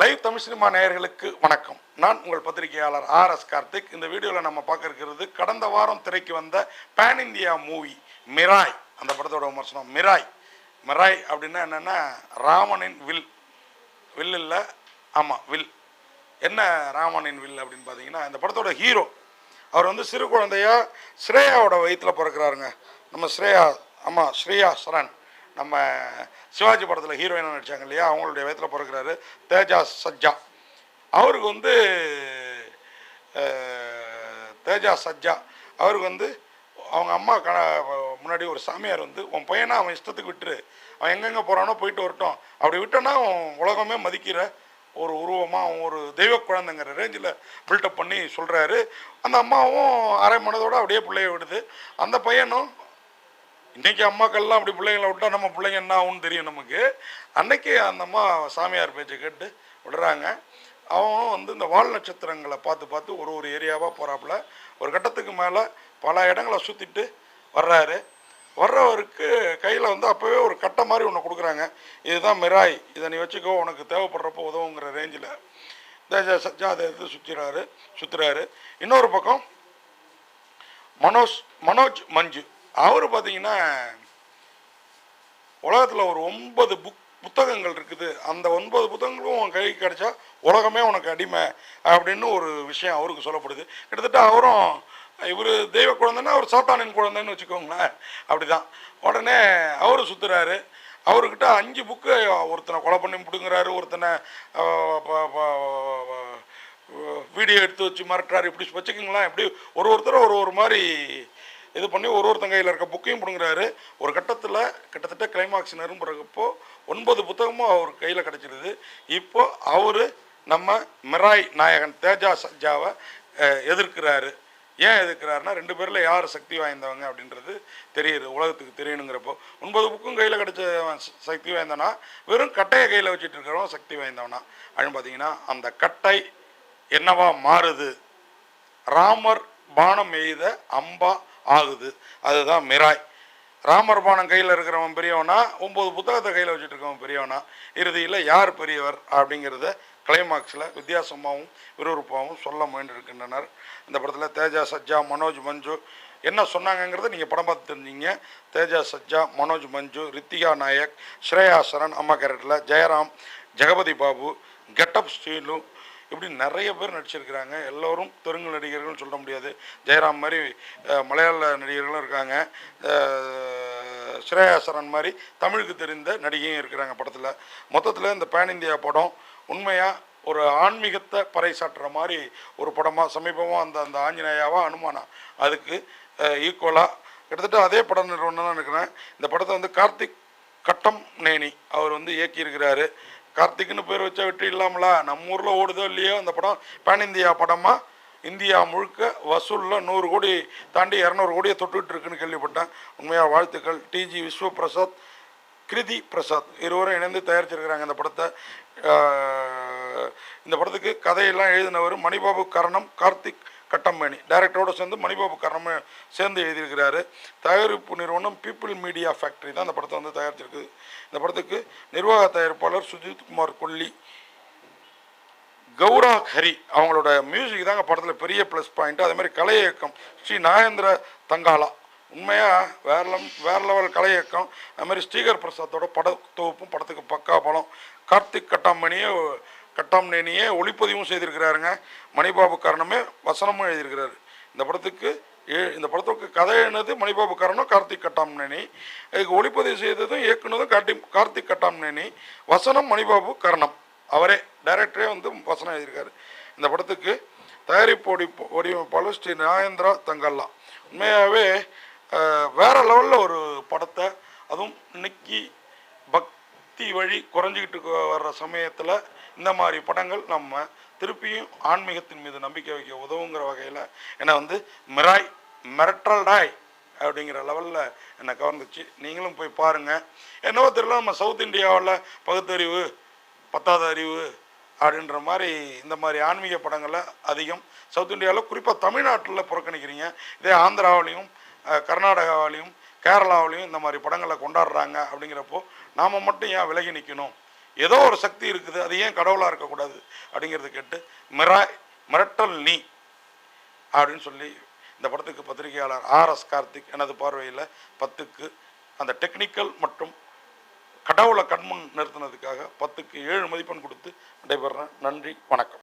Live Tamil cinema நேயர்களுக்கு வணக்கம். நான் உங்கள் பத்திரிகையாளர் ஆர் எஸ் கார்த்திக். இந்த வீடியோவில் நம்ம பார்க்க இருக்கிறது கடந்த வாரம் திரைக்கு வந்த பேன் இந்தியா மூவி மிராய் அந்த படத்தோட விமர்சனம் மிராய் மிராய் அப்படின்னா என்னென்னா ராமனின் வில். வில் இல்லை ஆமாம் வில். என்ன ராமனின் வில் அப்படின்னு பார்த்தீங்கன்னா இந்த படத்தோட ஹீரோ அவர் வந்து சிறு குழந்தையா ஸ்ரேயாவோட வயிற்றில் பிறக்கிறாருங்க. நம்ம ஸ்ரேயா ஆமாம் ஸ்ரேயா சரண். நம்ம சிவாஜி படத்தில் ஹீரோயினாக நடித்தாங்க இல்லையா? அவங்களுடைய வயத்தில் பிறக்கிறாரு தேஜா சஜ்ஜா. அவருக்கு வந்து தேஜா சஜ்ஜா. அவருக்கு வந்து அவங்க அம்மா க முன்னாடி ஒரு சாமியார் வந்து உன் பையனை அவன் இஷ்டத்துக்கு விட்டுரு. அவன் எங்கெங்கே போகிறானோ போயிட்டு வரட்டும். அப்படி விட்டோன்னா அவன் உலகமே மதிக்கிற ஒரு உருவமாக அவன் ஒரு தெய்வ குழந்தைங்கிற ரேஞ்சில் பில்டப் பண்ணி சொல்கிறாரு அந்த அம்மாவும் அரை மனதோடு அப்படியே பிள்ளைய விடுது. அந்த பையனும் இன்னைக்கு அம்மாக்கள்லாம் அப்படி பிள்ளைங்களை விட்டா நம்ம பிள்ளைங்க என்ன ஆகும்னு தெரியும் நமக்கு. அன்னைக்கு அந்த அம்மா சாமியார் பேச்சை கேட்டு விடுறாங்க. அவனும் வந்து இந்த வால் நட்சத்திரங்களை பார்த்து பார்த்து ஒரு ஒரு ஏரியாவாக போகிறாப்புல ஒரு கட்டத்துக்கு மேலே பல இடங்களை சுற்றிட்டு வர்றாரு. வர்றவருக்கு கையில் வந்து அப்போவே ஒரு கட்டை மாதிரி ஒன்று கொடுக்குறாங்க. இதுதான் மிராய். இதை நீ வச்சுக்கோ உனக்கு தேவைப்படுறப்போ உதவுங்கிற ரேஞ்சில். தேஜா எடுத்து சுற்றுறாரு சுற்றுறாரு இன்னொரு பக்கம் மனோஜ் மனோஜ் மஞ்சு. அவர் பார்த்தீங்கன்னா உலகத்தில் ஒரு ஒன்பது புக் புத்தகங்கள் இருக்குது. அந்த ஒன்பது புத்தகங்களும் உன் கைக்கு கிடைச்சா உலகமே உனக்கு அடிமை அப்படின்னு ஒரு விஷயம் அவருக்கு சொல்லப்படுது. கிட்டத்தட்ட அவரும் இவர் தெய்வ குழந்தைன்னா அவர் சாத்தானின் குழந்தைன்னு வச்சுக்கோங்களேன். அப்படிதான். உடனே அவர் சுற்றுறாரு அவர்கிட்ட அஞ்சு புக்கு ஒருத்தனை கொலை பண்ணி பிடுங்குறாரு ஒருத்தனை வீடியோ எடுத்து வச்சு மிரட்டுறாரு. இப்படி வச்சுக்கோங்களேன். இப்படி ஒரு ஒருத்தர் ஒரு ஒரு மாதிரி இது பண்ணி ஒரு ஒருத்தங்க கையில் இருக்க புக்கையும் பிடுங்குறாரு. ஒரு கட்டத்தில் கிட்டத்தட்ட கிளைமாக்ஸ் நெருங்குறப்போ ஒன்பது புத்தகமும் அவர் கையில் கிடச்சிருது. இப்போ அவர் நம்ம மிராய் நாயகன் தேஜா சஜாவை எதிர்க்கிறாரு. ஏன் எதிர்க்கிறாருன்னா ரெண்டு பேரில் யார் சக்தி வாய்ந்தவங்க அப்படின்றது தெரியுது. உலகத்துக்கு தெரியணுங்கிறப்போ. ஒன்பது புக்கும் கையில் கிடச்ச சக்தி வாய்ந்தவனா? வெறும் கட்டையை கையில் வச்சுட்டு இருக்கிறவன் சக்தி வாய்ந்தவனா? அப்படின்னு பார்த்தீங்கன்னா அந்த கட்டை என்னவா மாறுது? ராமர் பானம் எய்த அம்பா ஆகுது. அதுதான் மிராய். ராமர் பானம் கையில் இருக்கிறவன் பெரியவனா? ஒம்பது புத்தகத்தை கையில் வச்சுட்டு இருக்கவன் பெரியவனா? இறுதியில் யார் பெரியவர் அப்படிங்கிறத கிளைமாக்ஸில் வித்தியாசமாகவும் விறுவிறுப்பாகவும் சொல்ல முயன்றிருக்கின்றனர். இந்த படத்தில் தேஜா சஜ்ஜா மனோஜ் மஞ்சு. என்ன சொன்னாங்கங்கிறத நீங்கள் படம் பார்த்து தெரிஞ்சிங்க தேஜா சஜ்ஜா மனோஜ் மஞ்சு ரித்திகா நாயக் ஸ்ரேயா சரண் அம்மா கேரக்டரில் ஜெயராம் ஜெகபதி பாபு கெட்டப் ஸ்டீலு இப்படி நிறைய பேர் நடிச்சிருக்கிறாங்க. எல்லோரும் தெலுங்கு நடிகர்கள்னு சொல்ல முடியாது. ஜெயராம் மாதிரி மலையாள நடிகர்களும் இருக்காங்க. ஸ்ரேயாசரன் ஸ்ரேயா சரண் மாதிரி தமிழுக்கு தெரிந்த நடிகையும் இருக்கிறாங்க படத்தில். மொத்தத்தில் இந்த பேன் இந்தியா படம் உண்மையாக ஒரு ஆன்மீகத்தை பறைசாற்றுற மாதிரி ஒரு படமாக சமீபமாக அந்த அந்த ஆஞ்சநேயாவா அனுமானா? அதுக்கு ஈக்குவலாக கிட்டத்தட்ட அதே படம் நிறுவனம் தான் இருக்கிறேன் இந்த படத்தை வந்து கார்த்திக் கட்டம் நேனி அவர் வந்து இயக்கியிருக்கிறாரு. கார்த்திக்னு பேர் வச்சா வெற்றி இல்லாமலா? நம்ம ஊரில் ஓடுதோ இல்லையோ அந்த படம் பேன் இந்தியா படமாக இந்தியா முழுக்க வசூலில் நூறு கோடி தாண்டி இரநூறு கோடியை தொட்டுக்கிட்டு இருக்குன்னு கேள்விப்பட்டேன். உண்மையாக வாழ்த்துக்கள். டிஜி விஸ்வபிரசாத் கிருதி பிரசாத். இருவரும் இணைந்து தயாரிச்சிருக்கிறாங்க இந்த படத்தை. இந்த படத்துக்கு கதையெல்லாம் எழுதினவர் மணிபாபு கரணம் கார்த்திக் கட்டம்பேணி டைரக்டரோட சேர்ந்து மணிபாபு கரணம் சேர்ந்து எழுதியிருக்கிறாரு. தயாரிப்பு நிறுவனம் பீப்புள் மீடியா ஃபேக்டரி தான் இந்த படத்தை வந்து தயாரிச்சிருக்குது. இந்த படத்துக்கு நிர்வாக தயாரிப்பாளர் சுஜித் குமார் கொல்லி கௌரா ஹரி அவங்களோட மியூசிக் தாங்க படத்தில் பெரிய ப்ளஸ் பாயிண்ட் அதே மாதிரி கலை இயக்கம் ஸ்ரீ நாகேந்திர தங்காலா. உண்மையாக வேற லெவல் வேற லெவல் கலை இயக்கம். அதுமாதிரி ஸ்ரீகர் பிரசாத்தோட பட தொகுப்பும் படத்துக்கு பக்கா படம் கார்த்திக் கட்டாமணியே கட்டாமணியே ஒளிப்பதிவும் செய்திருக்கிறாருங்க. மணிபாபு காரணமே வசனமும் எழுதியிருக்கிறாரு. இந்த படத்துக்கு இந்த படத்துக்கு கதை எழுதினது மணிபாபு காரணம் கார்த்திக் கட்டாம்னேனி. இதுக்கு ஒளிப்பதிவு செய்ததும் இயக்குனதும் கார்த்திக் கார்த்திக் கட்டாம்னேனி. வசனம் மணிபாபு கரணம். அவரே டைரக்டரே வந்து வசனம் எழுதியிருக்காரு. இந்த படத்துக்கு தயாரிப்பு ஒடி வடிவமைப்பாளர் ஸ்ரீ நாயந்திரா தங்கல்லா. உண்மையாகவே வேற லெவலில் ஒரு படத்தை அதுவும் இன்னைக்கு பக்தி வழி குறைஞ்சிக்கிட்டு வர்ற சமயத்தில் இந்த மாதிரி படங்கள் நம்ம திருப்பியும் ஆன்மீகத்தின் மீது நம்பிக்கை வைக்க உதவுங்கிற வகையில் என்னை வந்து மிராய் மிரட்டல்டாய் அப்படிங்கிற லெவலில் என்னை கவர்ந்துச்சு நீங்களும் போய் பாருங்கள் என்னவோ தெரியல நம்ம சவுத் இந்தியாவில் பகுத்தறிவு பத்தாவது அறிவு அப்படின்ற மாதிரி இந்த மாதிரி ஆன்மீக படங்களை அதிகம். சவுத் இந்தியாவில் குறிப்பாக தமிழ்நாட்டில் புறக்கணிக்கிறீங்க. இதே ஆந்திராவிலையும் கர்நாடகாவிலையும் கேரளாவிலையும் இந்த மாதிரி படங்களை கொண்டாடுறாங்க அப்படிங்கிறப்போ நாம் மட்டும் ஏன் விலகி நிற்கணும் ஏதோ ஒரு சக்தி இருக்குது அது ஏன் கடவுளாக இருக்கக்கூடாது அப்படிங்கிறது கேட்டு மிரா மிரட்டல் நீ அப்படின்னு சொல்லி இந்த படத்துக்கு பத்திரிகையாளர் ஆர்எஸ் கார்த்திக் எனது பார்வையில் பத்துக்கு அந்த டெக்னிக்கல் மற்றும் கடவுளை கண்முன் நிறுத்தினதுக்காக பத்துக்கு ஏழு மதிப்பெண் கொடுத்து விடைபெறேன் நன்றி வணக்கம்.